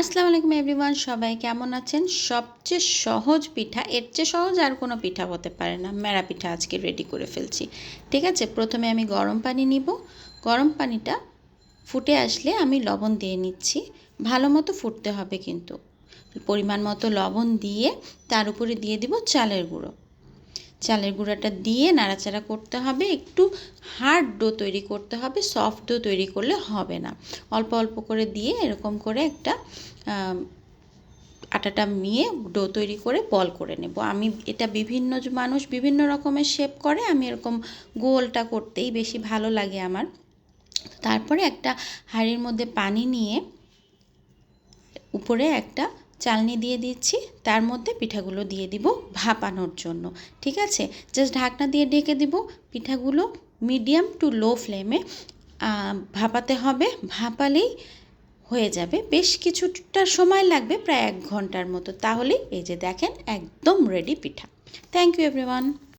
আসসালামু আলাইকুম এভরিওয়ান, সবাই কেমন আছেন? সবচেয়ে সহজ পিঠা, এর চেয়ে সহজ আর কোনো পিঠা হতে পারে না। মেরা পিঠা আজকে রেডি করে ফেলছি। ঠিক আছে, প্রথমে আমি গরম পানি নিব। গরম পানিটা ফুটে আসলে আমি লবণ দিয়ে নিচ্ছি। ভালো মতো ফুটতে হবে কিন্তু। পরিমাণ মতো লবণ দিয়ে তার উপরে দিয়ে দিব চালের গুঁড়ো। চালের গুঁড়াটা দিয়ে নাড়াচাড়া করতে হবে। একটু হার্ড ডো তৈরি করতে হবে সফট ডো তৈরি করলে হবে না। অল্প অল্প করে দিয়ে এরকম করে একটা আটাটা মিয়ে ডো তৈরি করে বল করে নেব। আমি এটা বিভিন্ন মানুষ বিভিন্ন রকমের শেপ করে, আমি এরকম গোলটা করতেই বেশি ভালো লাগে আমার। তারপরে একটা হাঁড়ির মধ্যে পানি নিয়ে উপরে একটা চালনি দিয়ে দিচ্ছি। তার মধ্যে পিঠাগুলো দিয়ে দিব ভাপানোর জন্য। ঠিক আছে? জাস্ট ঢাকনা দিয়ে ঢেকে দিব। পিঠাগুলো মিডিয়াম টু লো ফ্লেমে ভাপাতে হবে। ভাপালেই হয়ে যাবে। বেশ কিছুটা সময় লাগবে, প্রায় এক ঘণ্টার মতো। তাহলে এই যে দেখেন, একদম ready pitha. Thank you everyone